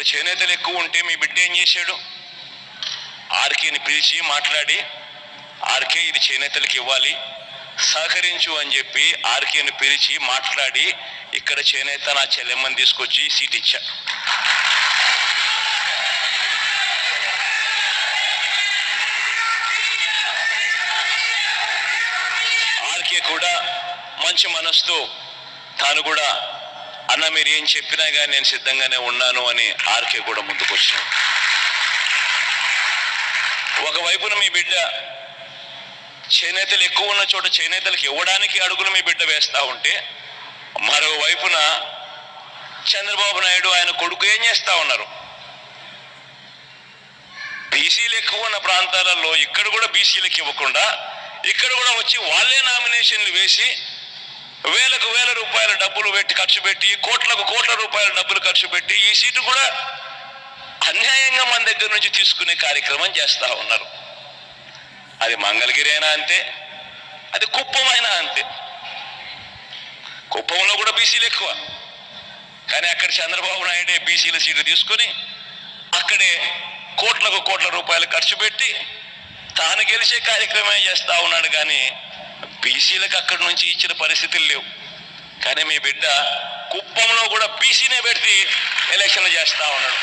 ఇక్కడ చేనేతలు ఎక్కువ ఉంటే మీ బిడ్డ ఏం చేశాడు? ఆర్కేని పిలిచి మాట్లాడి ఆర్కే ఇది చేనేతలకు ఇవ్వాలి సహకరించు అని చెప్పి ఆర్కేని పిలిచి మాట్లాడి ఇక్కడ చేనేత నా చెల్లెమ్మని తీసుకొచ్చి సీట్ ఇచ్చా. ఆర్కే కూడా మంచి మనసుతో తాను కూడా అన్న మీరు ఏం చెప్పినా కానీ నేను సిద్ధంగానే ఉన్నాను అని ఆర్కే కూడా ముందుకొచ్చాను ఒకవైపున మీ బిడ్డ చేనేతలు ఎక్కువ ఉన్న చోట చేనేతలకు ఇవ్వడానికి అడుగులు మీ బిడ్డ వేస్తా ఉంటే మరోవైపున చంద్రబాబు నాయుడు ఆయన కొడుకు ఏం చేస్తా ఉన్నారు? బీసీలు ఎక్కువ ఉన్న ప్రాంతాలలో ఇక్కడ కూడా బీసీలకు ఇవ్వకుండా ఇక్కడ కూడా వచ్చి వాళ్ళే నామినేషన్లు వేసి వేలకు వేల రూపాయల డబ్బులు పెట్టి ఖర్చు పెట్టి కోట్లకు కోట్ల రూపాయల డబ్బులు ఖర్చు పెట్టి ఈ సీటు కూడా అన్యాయంగా మన దగ్గర నుంచి తీసుకునే కార్యక్రమం చేస్తూ ఉన్నారు. అది మంగళగిరి అయినా అంతే అది కుప్పమైనా అంతే. కుప్పంలో కూడా బీసీలు ఎక్కువ. కానీ అక్కడ చంద్రబాబు నాయుడే బీసీల సీటు తీసుకొని అక్కడే కోట్లకు కోట్ల రూపాయలు ఖర్చు పెట్టి తాను గెలిచే కార్యక్రమం చేస్తా ఉన్నాడు. కానీ బీసీలకు అక్కడి నుంచి ఇచ్చిన పరిస్థితులు లేవు. కానీ మీ బిడ్డ కుప్పంలో కూడా బీసీనే పెట్టి ఎలక్షన్లు చేస్తా ఉన్నాడు.